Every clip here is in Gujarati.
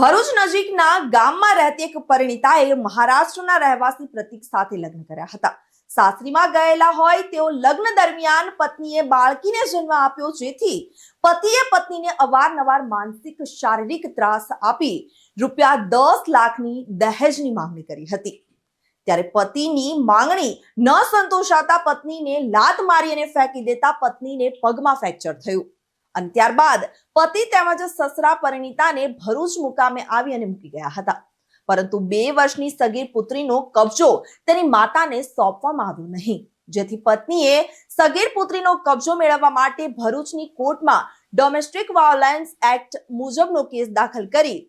ભરૂચ નજીકના ગામમાં રહેતી એક પરિણીતાએ મહારાષ્ટ્રના રહેવાસી પ્રતિક સાથે લગ્ન કર્યા હતા. સાસરીમાં ગયેલા હોય તેઓ લગ્ન દરમિયાન પત્નીએ બાળકીને જન્મ આપ્યો, જેથી પતિએ પત્નીને અવારનવાર માનસિક શારીરિક ત્રાસ આપી રૂપિયા દસ લાખની દહેજની માંગણી કરી હતી. ત્યારે પતિની માંગણી ન સંતોષાતા પત્નીને લાત મારી અને ફેંકી દેતા પત્નીને પગમાં ફ્રેક્ચર થયું. અને ત્યારબાદ પતિ તેમજ સસરા પરિણીતાને ભરૂચ મુકામે આવી અને મૂકી ગયા હતા. પરંતુ બે વર્ષની સગીર પુત્રીનો કબજો તેની માતાને સોંપવામાં આવ્યો નહીં. જેથી પત્નીએ સગીર પુત્રીનો કબજો મેળવવા માટે ભરૂચની કોર્ટમાં ડોમેસ્ટિક વાયોલેન્સ એક્ટ મુજબનો કેસ દાખલ કરી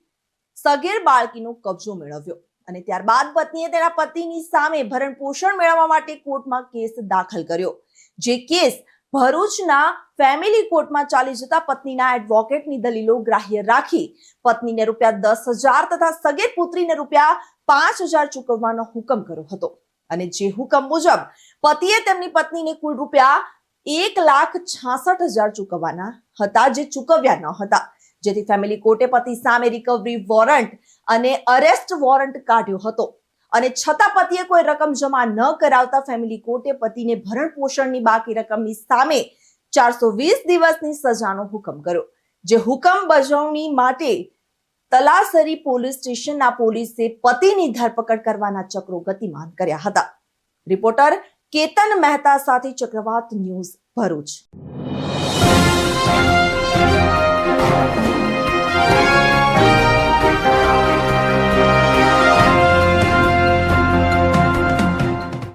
સગીર બાળકીનો કબજો મેળવ્યો. અને ત્યારબાદ પત્નીએ તેના પતિની સામે ભરણ પોષણ મેળવવા માટે કોર્ટમાં કેસ દાખલ કર્યો. જે કેસ ભરૂચના ફેમિલી કોર્ટમાં ચાલી જતા પત્નીના એડવોકેટની દલીલો ગ્રાહ્ય રાખી. પત્નીને રૂપિયા દસ હજાર તથા સગીર પુત્રીને રૂપિયા પાંચ હજાર ચૂકવવાનો હુકમ કર્યો હતો. અને જે હુકમ મુજબ પતિએ તેમની પત્નીને કુલ રૂપિયા એક લાખ છાસઠ હજાર ચૂકવવાના હતા, જે ચૂકવ્યા ન હતા. જેથી ફેમિલી કોર્ટે પતિ સામે રિકવરી વોરંટ અને અરેસ્ટ વોરંટ કાઢ્યો હતો. અને છતાં પતિએ કોઈ રકમ જમા ન કરાવતા ફેમિલી કોર્ટે પતિને ભરણ પોષણની બાકી રકમની સામે ચારસો વીસ દિવસની સજાનો હુકમ કર્યો, જે હુકમ બજવણી માટે તલાસરી પોલીસ સ્ટેશનના પોલીસે પતિની ધરપકડ કરવાના ચક્રો ગતિમાન કર્યા હતા. રિપોર્ટર કેતન મહેતા સાથે ચક્રવાત ન્યૂઝ ભરૂચ.